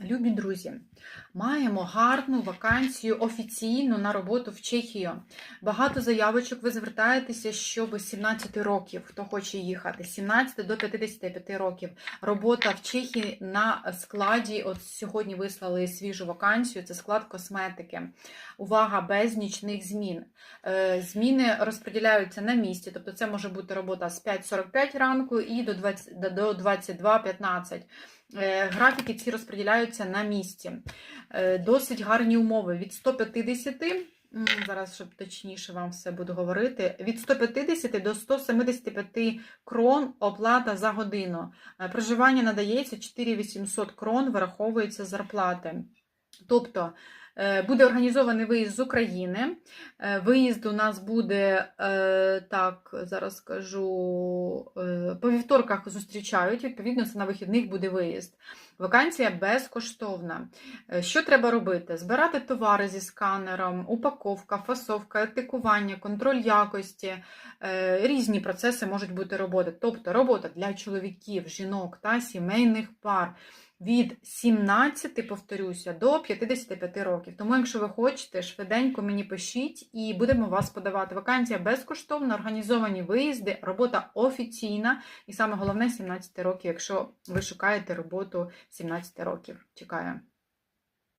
Любі друзі, маємо гарну вакансію офіційну на роботу в Чехію. Багато заявочок ви звертаєтеся, щоб з 17 років, хто хоче їхати, з 17 до 55 років. Робота в Чехії на складі. От сьогодні вислали свіжу вакансію. Це склад косметики. Увага, без нічних змін. Е, Зміни розподіляються на місці, тобто це може бути робота з 5.45 ранку і до 22.15. Е, Графіки ці розподіляються на місці. Е, Досить гарні умови. Від 150, зараз, щоб точніше вам все буду говорити, від 150 до 175 крон оплата за годину. Е, Проживання надається 4800 крон, враховується зарплати. Тобто буде організований виїзд з України. Е, Виїзд у нас буде е, так, зараз скажу, е, по вівторках зустрічають. Відповідно, це на вихідних буде виїзд. Вакансія безкоштовна. Е, Що треба робити? Збирати товари зі сканером, упаковка, фасовка, етикування, контроль якості. Е, Різні процеси можуть бути роботи. Тобто робота для чоловіків, жінок та сімейних пар. Від 17, повторюся, до 55 років. Тому, якщо ви хочете, швиденько мені пишіть і будемо вас подавати. Вакансія безкоштовна, організовані виїзди, робота офіційна і саме головне 17 років, якщо ви шукаєте роботу 17 років. Чекаю.